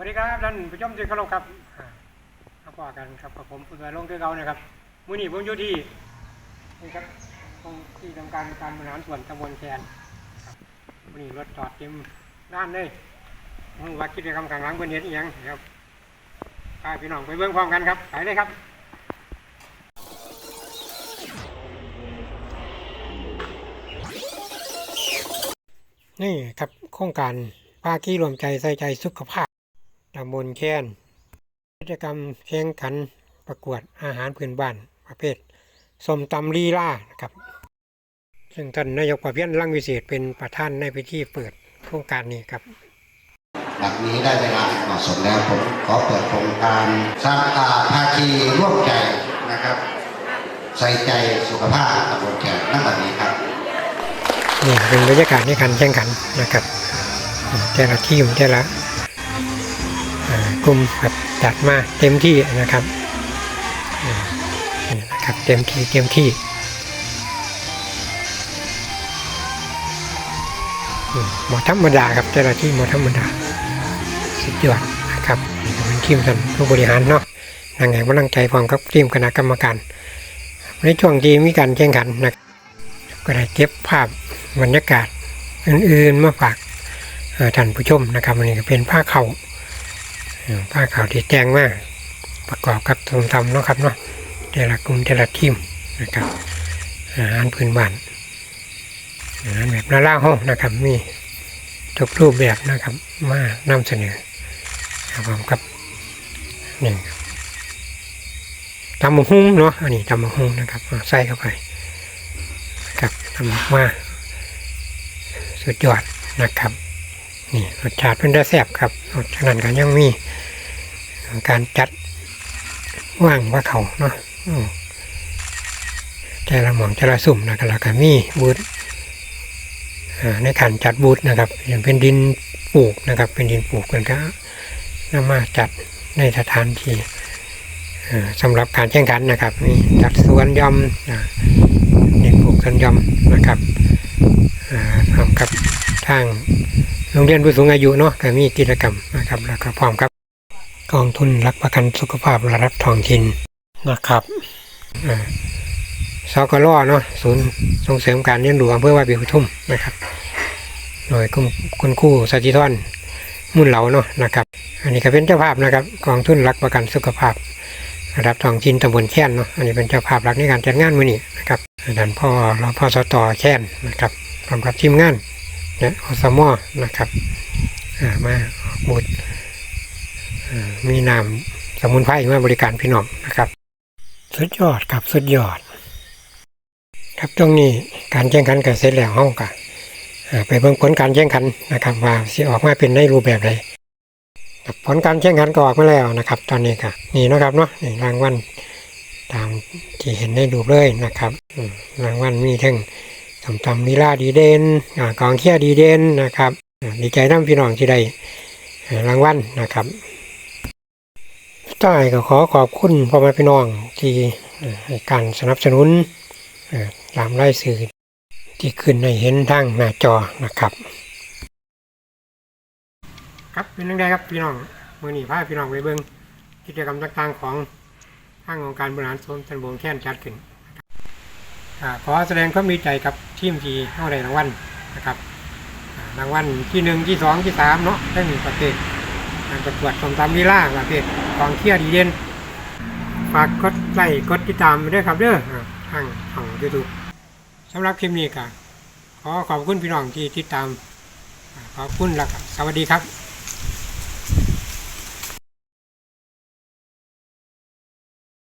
วัสดีครับท่านผู้ชมที่เคารพครับอ่ามาพบกันครับกับผมผู้ดำรงคือเกานะครับมื้อนี้ผมอยู่ที่นี่ครับตรงที่ทำการการบริหารส่วนตำบลแคนครับมื้อนี้รถจอดเต็มด้านเลยผมว่ากิจกรรมข้างหลังเพิ่นเฮ็ดอีหยังครับพาพี่น้องไปเบิ่งพร้อมกันครับไปเลยครับนี่ครับโครงการปากี้รวมใจใส่ใจสุขภาพ ตำบลแคนกิจกรรมแข่งขันประกวดอาหารพื้นบ้านประเภทสมตำลีลานะครับ ซึ่งท่านนายกประเพียนรังวิเศษเป็นประธานในพิธีเปิดโครงการนี้ครับบัดนี้ได้เวลาเหมาะสมแล้วผมขอเปิดโครงการสร้างอาภาคีร่วมใจนะครับ ใส่ใจสุขภาพตำบลแขกนั่นบัดนี้ครับนี่เป็นบรรยากาศในการแข่งขันนะครับอืมแต่ละทีมแต่ละอ่า กลุ่มครับจัดมาเต็มที่นะครับอืมนี่นะครับเต็มที่เต็มที่อืมหมอธรรมดาครับแต่ละที่หมอธรรมดาสุดยอดนะครับนี่เป็นทีมท่านผู้บริหารเนาะนางแห่งกำลังใจพร้อมกับทีมคณะกรรมการในช่วงที่มีการแข่งขันนะก็ได้เก็บภาพบรรยากาศอื่นๆมาฝากท่านผู้ชมนะครับอันนี้ก็เป็นผ้าเขาวเอ่อ ผ้าขาวที่แจ้งมากประกอบกับทรงทำเนาะครับเนาะแต่ละกลุ่มแต่ละทีมนะครับอาหารพื้นบ้านอาหารแบบนาล่าห้องนะครับ มีทุกรูปแบบนะครับมานำเสนอครับผมครับนี่ครับตำมะฮุ้งเนาะอันนี้ตำมะฮุ้งนะครับใส่เข้าไปครับทำออกมาสุดยอดนะครับนี่รสชาติเป็นได้แซ่บครับนอกจากนั้นก็ยังมี การจัดว่างว่าเขาเนาะแต่ละหม่องแต่ละสุ่มนะครับแล้วก็มีบูธในการจัดบูธนะครับ อย่างเป็นดินปลูกนะครับ เป็นดินปลูกกันก็นำมาจัดในสถานที่สำหรับการแข่งขันนะครับ มีจัดสวนย่อมอ่านี่ปลูกสัญญอมนะครับพร้อมกับทางโรงเรียนผู้สูงอายุเนาะก็มีกิจกรรมนะครับแล้วก็พร้อมกับ กองทุนรักประกันสุขภาพระดับท้องถิ่นนะครับอ่าสกลเนาะศูนย์ส่งเสริมการเรียนรู้อำเภอวาปีปทุมนะครับโดยคุณคุณครูสัจิธรมุ่นเหลาเนาะนะครับ อันนี้ก็เป็นเจ้าภาพนะครับกองทุนรักประกันสุขภาพระดับท้องถิ่นตำบลแค้นเนาะอันนี้เป็นเจ้าภาพหลักในการจัดงานมื้อนี้นะครับท่านพ่อรอพ่อสตแค้นนะครับพร้อมกับทีมงานเนี่ยอสมอนะครับอ่ามาออกบูธอ่า มีนามสมุนไพรมาบริการพี่น้องนะครับ สุดยอดครับสุดยอด ครับตรงนี้การแข่งขันก็เสร็จแล้วห้องกันไปเบิ่งผลการแข่งขันนะครับ ว่าสิออกมาเป็นในรูปแบบใดผลการแข่งขันก็ออกมาแล้วนะครับ ตอนนี้ก็นี่นะครับเนาะนี่รางวัลตามที่เห็นในรูเลยนะครับรางวัลมีทั้งสมตำลีลาดีเด่นกองเชียร์ดีเด่นนะครับดีใจน้ำพี่น้องที่ได้รางวัลนะครับ ท้ายก็ขอขอบคุณพ่อแม่พี่น้องที่ให้การสนับสนุนตามรายสื่อที่ขึ้นให้เห็นทางหน้าจอนะครับ ครับเป็นเรื่องใดครับพี่น้องมือหนีพาพี่น้องไปเบิ่งกิจกรรมต่างๆของทางองค์การบริหารส่วนตำบลแค้นจัดขึ้นขอแสดงความดีใจกับทีมที่เข้าได้รางวัลนะครับรางวัลที่หนึ่งที่สองที่สามเนาะทั้งประเภท การประกวดสมตำลีลาประเภทกองเชียร์ดีเด่นฝากกดไลค์กดติดตามด้วยครับเด้อทางช่องยูทูบสำหรับคลิปนี้ก็ขอขอบคุณพี่น้องที่ติดตามขอบคุณแล้วสวัสดีครับ